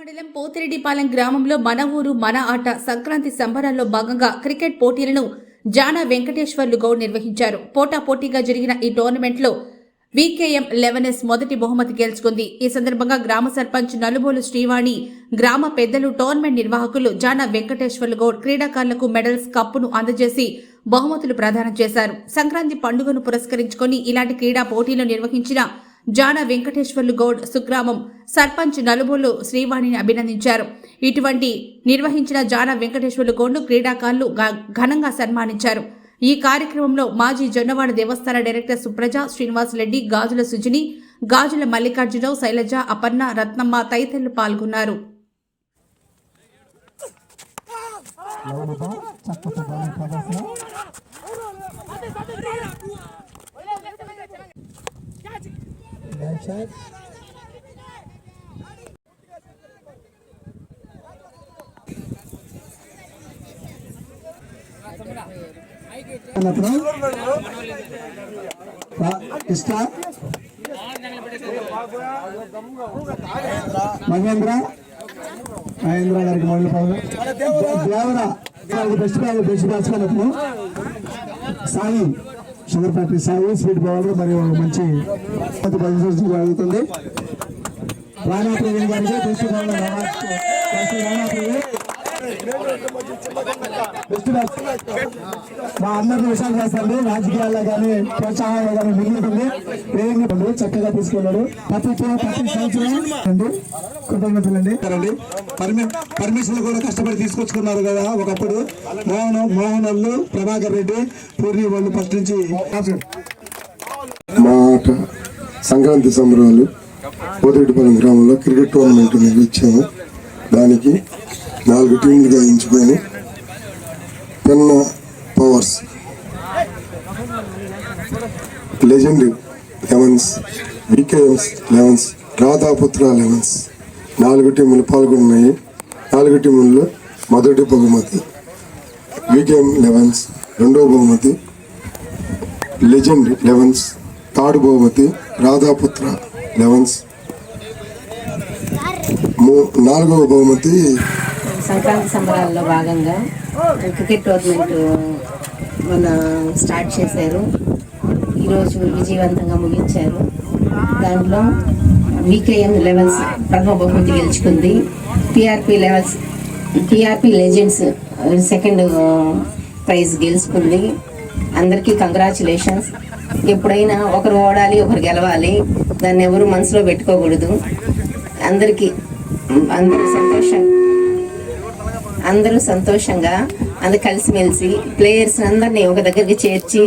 మండలం పోతిరెడ్డిపాలెం గ్రామంలో మన ఊరు మన ఆట సంక్రాంతి సంబరాల్లో భాగంగా క్రికెట్ పోటీలను జానా వెంకటేశ్వర్లు గౌడ్ నిర్వహించారు. పోటా పోటీగా జరిగిన ఈ టోర్నమెంట్లో వికేఎం లెవెనెస్ మొదటి బహుమతి గెలుచుకుంది. ఈ సందర్భంగా గ్రామ సర్పంచ్ నలుబోలు శ్రీవాణి గ్రామ పెద్దలు టోర్నమెంట్ నిర్వాహకులు జానా వెంకటేశ్వర్లు గౌడ్ క్రీడాకారులకు మెడల్స్ కప్పును అందజేసి బహుమతులు ప్రదానం చేశారు. సంక్రాంతి పండుగను పురస్కరించుకొని ఇలాంటి క్రీడా పోటీలు నిర్వహించిన జాన వెంకటేశ్వర్లు గౌడ్ సుగ్రామం సర్పంచ్ నలుబోలు శ్రీవాణిని అభినందించారు. ఇటువంటి నిర్వహించిన జాన వెంకటేశ్వర్లు గౌడ్ను క్రీడాకారులు ఘ- ఘనంగా సన్మానించారు. ఈ కార్యక్రమంలో మాజీ జొన్నవాడ దేవస్థాన డైరెక్టర్ సుప్రజ శ్రీనివాస్ రెడ్డి గాజుల సుజిని గాజుల మల్లికార్జునరావు శైలజ అపర్ణ రత్నమ్మ తదితరులు పాల్గొన్నారు. చక్కటి ప్రదర్శన. బ్యాక్ మహేంద్ర మహేంద్ర గారికి మొదలు పదవి దేవరా బెస్ట్ బెస్ట్ బ్యాట్స్మెన్ అతను Sai sugar factory Sai sweet bowler మరి మంచి ప్రదర్శన జరుగుతుంది. రాణా ప్రవీణ్ గారికి బెస్ట్ రాణా ప్రవీణ్ మా అందరిని విషయాలు చేస్తాండి రాజకీయాల్లో కానీ ప్రోత్సాహాల్లో కానీ మిగులుతుంది ప్రేమ చక్కగా తీసుకెళ్ళాడు ప్రతి ప్రతి సంవత్సరం అండి. కృతజ్ఞతలండి. అండి పర్మిషన్లు కూడా కష్టపడి తీసుకొచ్చుకున్నారు కదా ఒకప్పుడు. మోహన్ మోహన్ వాళ్ళు ప్రభాకర్ రెడ్డి పూర్ణి వాళ్ళు ఫస్ట్ నుంచి. మా సంక్రాంతి సంబరాలు పోతిరెడ్డిపాలెం గ్రామంలో క్రికెట్ టోర్నమెంట్ నిర్వహించాము దానికి నాలుగు టీంలుగా ఎంచుకొని పెన్న పవర్స్ లెజెండ్ లెవెన్స్ వికేఎంస్ లెవెన్స్ రాధాపుత్ర లెవెన్స్ నాలుగు టీములు పాల్గొన్నాయి. నాలుగు టీముల్లో మొదటి బహుమతి వికేఎం లెవెన్స్ రెండవ బహుమతి లెజెండ్ లెవెన్స్ థర్డ్ బహుమతి రాధాపుత్ర లెవెన్స్. మూ- నాలుగవ బహుమతి సంక్రాంతి సంబరాల్లో భాగంగా క్రికెట్ టోర్నమెంట్ మన స్టార్ట్ చేశారు. ఈరోజు విజయవంతంగా ముగించారు. దాంట్లో వికేఎం లెవెల్స్ ప్రథమ బహుమతి గెలుచుకుంది. TRP levels TRP legends second prize గెలుచుకుంది. అందరికీ కంగ్రాచులేషన్స్ ఎప్పుడైనా ఒకరు ఓడాలి ఒకరు గెలవాలి. దాన్ని ఎవరు మనసులో పెట్టుకోకూడదు. అందరికీ అందరూ సంతోషం. అందరూ సంతోషంగా అందరు కలిసిమెలిసి ప్లేయర్స్ అందరినీ ఒక దగ్గరికి చేర్చి